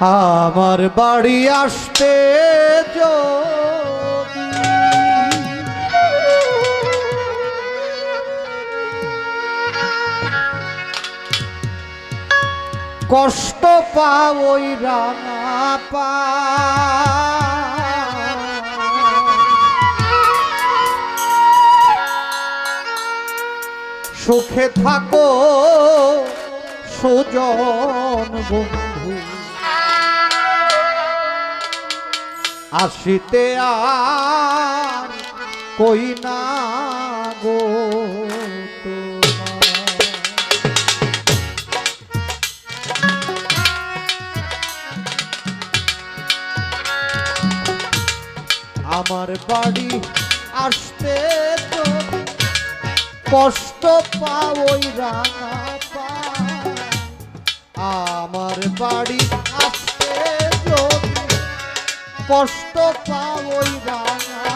আমার বাড়ি আসতে কষ্ট পাওই রাঙা পা। সুখে থাকো সুজন বন্ধু। আসিতে আর কই না গো আমার বাড়ি আসতে তো কষ্ট পাওই রাঙা পা আমার বাড়ি কষ্ট পাওই রাঙা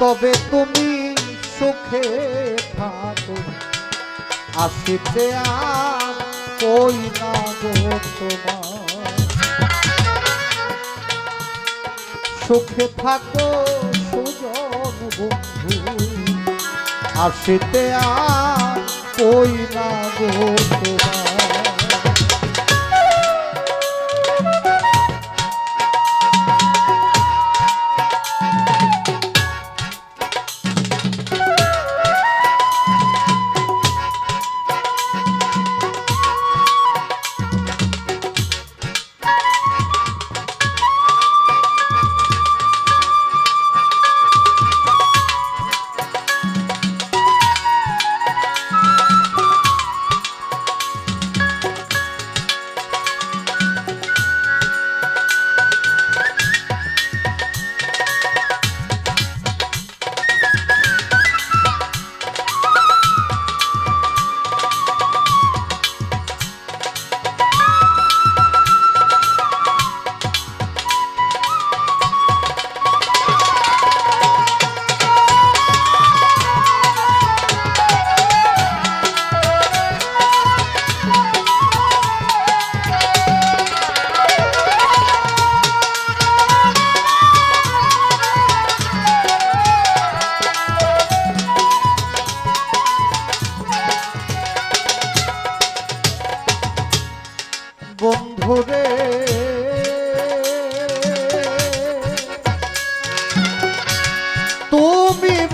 তবে তুমি সুখে থাকো। আসিতে আর কই না গো তোমার? সুখে থাকো সুজন বন্ধু। আসিতে আর কই না গো তোমার?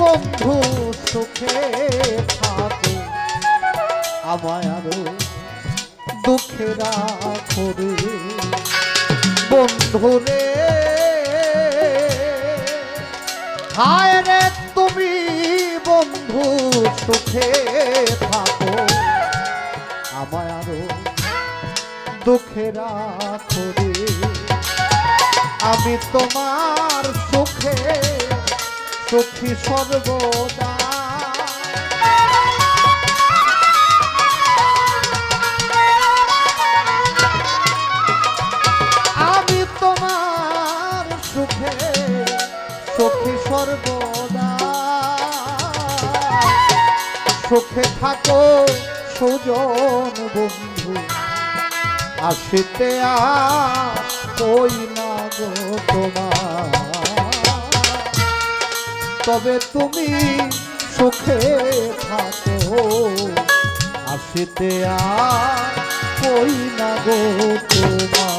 বন্ধু সুখে থাকো। আমায় আরও দুঃখে রাখো রে। বন্ধুরে হায় রে তুমি বন্ধু সুখে থাকো। আমায় আরও দুঃখে রে। আমি তোমার সুখে সুখী সর্বদা। সুখে থাকো সুজন বন্ধু আসিতে আর কই না গো তোমার? তবে তুমি সুখে থাকো। আসিতে আর কই না গো তোমার।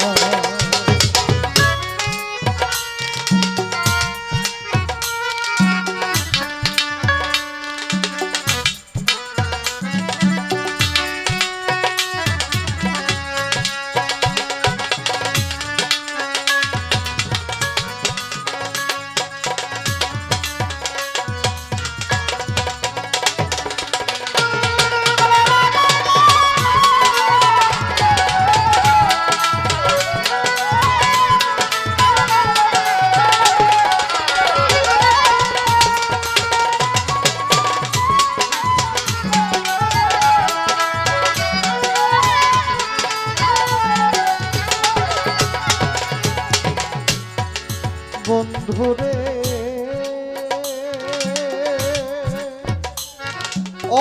বন্ধুরে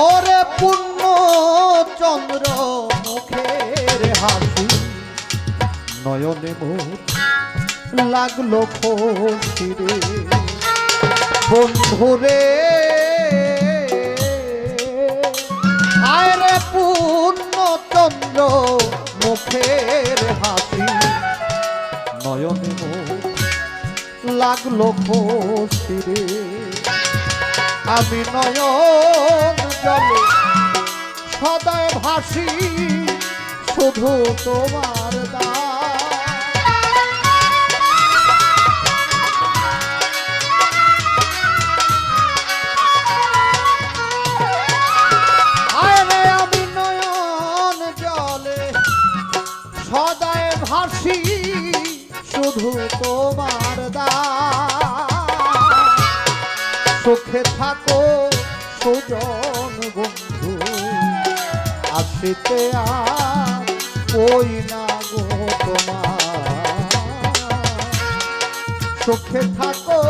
ওরে পূর্ণ চন্দ্র মুখের হাসি, নয়নে মোর লাগল খোঁজিরে বন্ধুরে আয় রে পূর্ণচন্দ্র মুখের হাসি, নয়নে মোর লাগল খোঁজিরে আমি নয়ন জলে সদায় ভাসি শুধু তোমার শুধু তোমার সুখে থাকো, সুজন বন্ধু। আসিতে আর না গো তোমার? সুখে থাকো,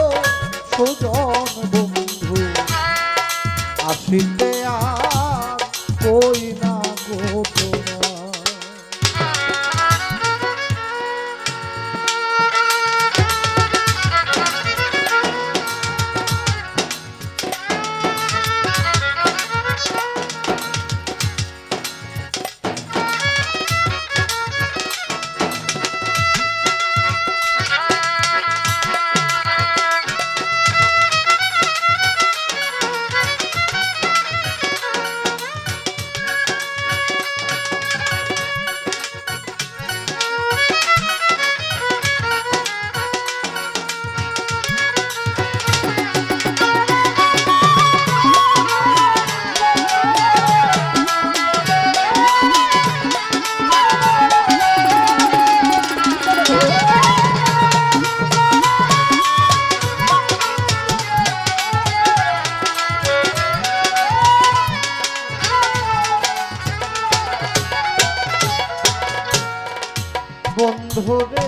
সুজন বন্ধু। আসিতে আর বন্ধুরে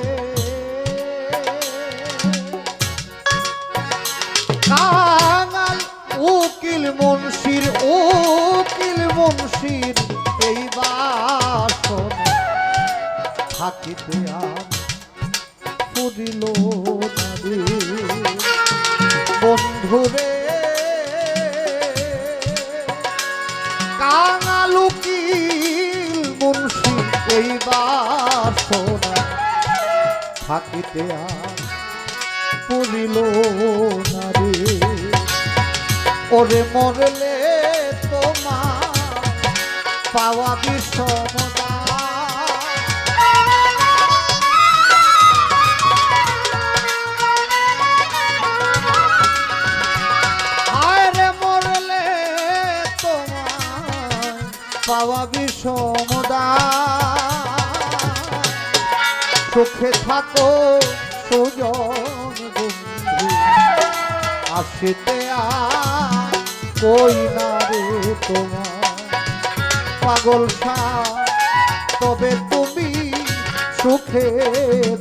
কাঙাল উকিল মুন্সির উকিল মুন্সির এই বন্ধুরে কাঙাল উকিল মুন্সি এই বাসনা থাকিতে আর পুরিল না রে। ওরে মরলে তোমার পাওয়া তোমার পাওয়া বিষমদা সুখে থাকো, সুজন আসিতে আর কই না রে তোমার? পাগল তবে তুমি সুখে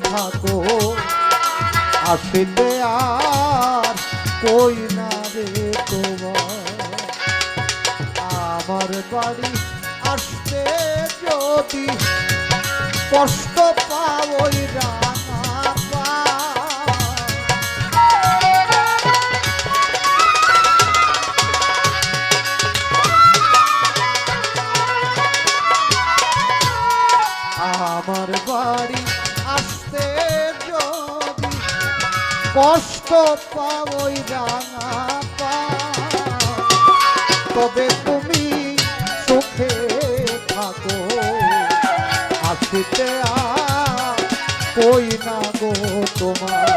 থাকো। আসিতে আর কই না রে তোমার? আমার বাড়ি আসতে যদি কষ্ট পাওই। আমার বাড়ি আসতে যদি কষ্ট পাওই রাঙা আর কই না গো তোমার?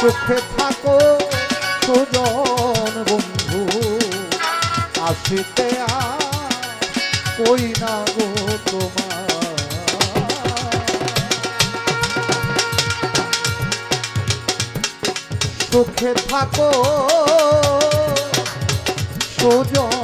সুখে থাকো সুজন বন্ধু, আসিতে কই না গো তোমার? সুখে থাকো সুজন